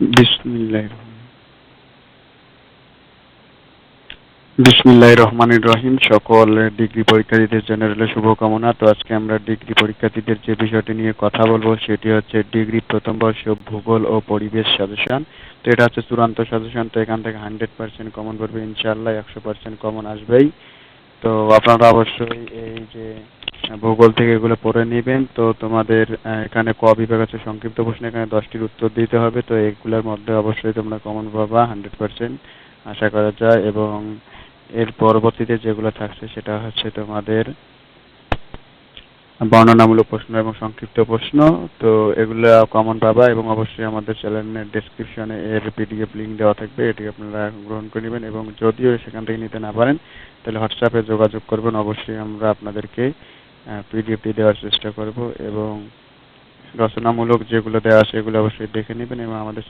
বিসমিল্লাহির রহমানির রহিম। সকল ডিগ্রি পরীক্ষার্থীদের জন্য রইল শুভকামনা। তো আজকে আমরা ডিগ্রি পরীক্ষার্থীদের যে বিষয়টি নিয়ে কথা বলব, সেটি হচ্ছে ডিগ্রি প্রথম বর্ষ ভূগোল ও পরিবেশ সাজেশন। তো এটা হচ্ছে চূড়ান্ত সাজেশন। তো এখান থেকে হান্ড্রেড পার্সেন্ট কমন পড়বে ইনশাআল্লাহ একশো পার্সেন্ট কমন আসবেই। তো আপনারা অবশ্যই এই যে ভূগোল থেকে এগুলো পড়ে নেবেন। তো তোমাদের এখানে ক বিভাগ আছে? সংক্ষিপ্ত প্রশ্ন, এখানে দশটির উত্তর দিতে হবে। তো এগুলোর মধ্যে অবশ্যই তোমরা কমন পাবা হান্ড্রেড পার্সেন্ট আশা করা যায়। এবং এর পরবর্তীতে যেগুলো থাকছে, সেটা হচ্ছে তোমাদের বর্ণনামূলক প্রশ্ন এবং সংক্ষিপ্ত প্রশ্ন। তো এগুলো কমন পাবা এবং অবশ্যই আমাদের চ্যানেলের ডেসক্রিপশনে এর পিডিএফ লিঙ্ক দেওয়া থাকবে। এটি আপনারা গ্রহণ করে নেবেন এবং যদিও সেখান থেকে নিতে না পারেন, তাহলে হোয়াটসঅ্যাপে যোগাযোগ করবেন। অবশ্যই আমরা আপনাদেরকে পিডিএফটি দেওয়ার চেষ্টা করব এবং রচনামূলক যেগুলো দেওয়া সেগুলো অবশ্যই দেখে নেবেন এবং আমাদের